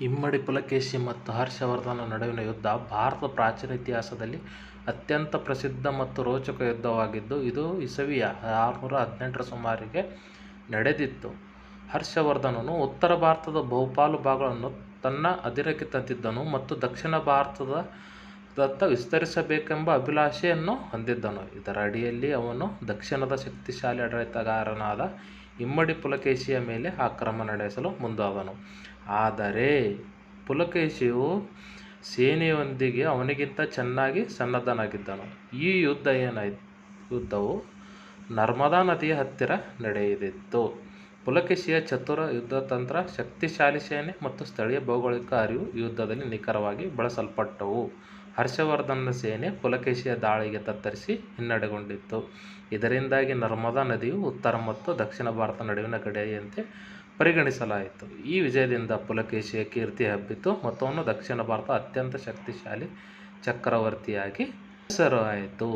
ಇಮ್ಮಡಿ ಪುಲಕೇಶಿ ಮತ್ತು ಹರ್ಷವರ್ಧನ ನಡುವಿನ ಯುದ್ಧ ಭಾರತದ ಪ್ರಾಚೀನ ಇತಿಹಾಸದಲ್ಲಿ ಅತ್ಯಂತ ಪ್ರಸಿದ್ಧ ಮತ್ತು ರೋಚಕ ಯುದ್ಧವಾಗಿದ್ದು, ಇದು ಇಸವಿಯ ಆರುನೂರ ಹದಿನೆಂಟರ ಸುಮಾರಿಗೆ ನಡೆದಿತ್ತು. ಹರ್ಷವರ್ಧನನು ಉತ್ತರ ಭಾರತದ ಬಹುಪಾಲು ಭಾಗಗಳನ್ನು ತನ್ನ ಅದಿರಕ್ಕೆ ತಂದಿದ್ದನು ಮತ್ತು ದಕ್ಷಿಣ ಭಾರತದ ದತ್ತ ವಿಸ್ತರಿಸಬೇಕೆಂಬ ಅಭಿಲಾಷೆಯನ್ನು ಹೊಂದಿದ್ದನು. ಇದರ ಅಡಿಯಲ್ಲಿ ಅವನು ದಕ್ಷಿಣದ ಶಕ್ತಿಶಾಲಿ ಆಡಳಿತಗಾರನಾದ ಇಮ್ಮಡಿ ಪುಲಕೇಶಿಯ ಮೇಲೆ ಆಕ್ರಮಣ ನಡೆಸಲು ಮುಂದಾದನು. ಆದರೆ ಪುಲಕೇಶಿಯು ಸೇನೆಯೊಂದಿಗೆ ಅವನಿಗಿಂತ ಚೆನ್ನಾಗಿ ಸನ್ನದ್ಧನಾಗಿದ್ದನು. ಈ ಯುದ್ಧ ಏನಾಯಿತು? ಯುದ್ಧವು ನರ್ಮದಾ ನದಿಯ ಹತ್ತಿರ ನಡೆಯಿತು ಪುಲಕೇಶಿಯ ಚತುರ ಯುದ್ಧತಂತ್ರ ಶಕ್ತಿಶಾಲಿ ಸೇನೆ ಮತ್ತು ಸ್ಥಳೀಯ ಭೌಗೋಳಿಕ ಅರಿವು ಯುದ್ಧದಲ್ಲಿ ನಿಖರವಾಗಿ ಬಳಸಲ್ಪಟ್ಟವು. ಹರ್ಷವರ್ಧನನ ಸೇನೆ ಪುಲಕೇಶಿಯ ದಾಳಿಗೆ ತತ್ತರಿಸಿ ಹಿನ್ನಡೆಗೊಂಡಿತ್ತು. ಇದರಿಂದಾಗಿ ನರ್ಮದಾ ನದಿಯು ಉತ್ತರ ಮತ್ತು ದಕ್ಷಿಣ ಭಾರತ ನಡುವಿನ ಗಡಿಯಂತೆ ಪರಿಗಣಿಸಲಾಯಿತು. ಈ ವಿಜಯದಿಂದ ಪುಲಕೇಶಿಯ ಕೀರ್ತಿ ಹಬ್ಬಿತು ಮತ್ತು ದಕ್ಷಿಣ ಭಾರತ ಅತ್ಯಂತ ಶಕ್ತಿಶಾಲಿ ಚಕ್ರವರ್ತಿಯಾಗಿ ಹೆಸರು ಆಯಿತು